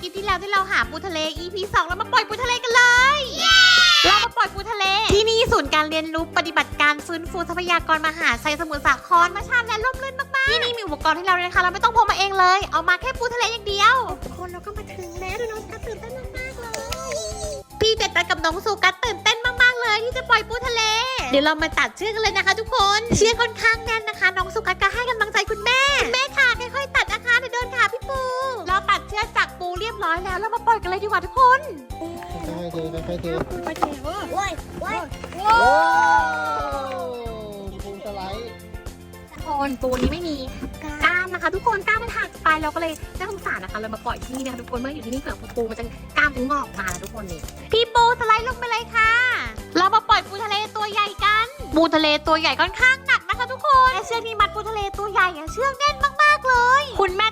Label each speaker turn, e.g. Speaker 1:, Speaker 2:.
Speaker 1: คลิปที่แล้วที่เราหาปูทะเล EP 2เรามาปล่อยปูทะเลกันเลย เรามาปล่อยปูทะเล ที่นี่ศูนย์การเรียนรู้ปฏิบัติการฟื้นฟูทรัพยากรมหาชัยสมุทรสาครธรรมชาติและร่มรื่นมากๆ ที่นี่มีอุปกรณ์ให้เราเลยนะคะ เราไม่ต้องพกมาเองเลย เอามาแค่ปูทะเลอย่างเดียว
Speaker 2: คนเราก็มาถึงแล้วดูน้องกัสตื่นเต้นมากๆเลย
Speaker 1: พี่เด็ดกับน้องสุกัสตื่นเต้นมากๆเลยที่จะปล่อยปูทะเล เดี๋ยวเรามาตัดเชือกกันเลยนะคะ ทุกคน เชือกค่อนข้างแน่นนะคะ น้องสุกัสก็ รียบร้อยแล้วเรามาปล่อยกันเลยดีกว่าทุกคน
Speaker 3: ค่อยๆเทค่อยๆเท
Speaker 2: ไปเจ๋อโว้ยโว้ย
Speaker 3: โอ้ปูสไลด์
Speaker 1: ทุกคนปูนี้ไม่มีกล้ามนะคะ ทุกคนกล้ามมันหักไปเราก็เลยน่าสงสารนะคะเรามาปล่อยที่นี่นะคะทุกคนเมื่ออยู่ที่นี่เผื่อปูมันจะกล้ามถึงงอกมาแล้วทุกคนนี่พี่ปูสไลด์ลงไปเลยค่ะ เรามาปล่อยปูทะเลตัวใหญ่กัน ปูทะเลตัวใหญ่ค่อนข้างหนักนะคะ ทุกคนและเชือกนี้มัดปูทะเลตัวใหญ่อะเชือกแน่นมากๆเลย คุณแม่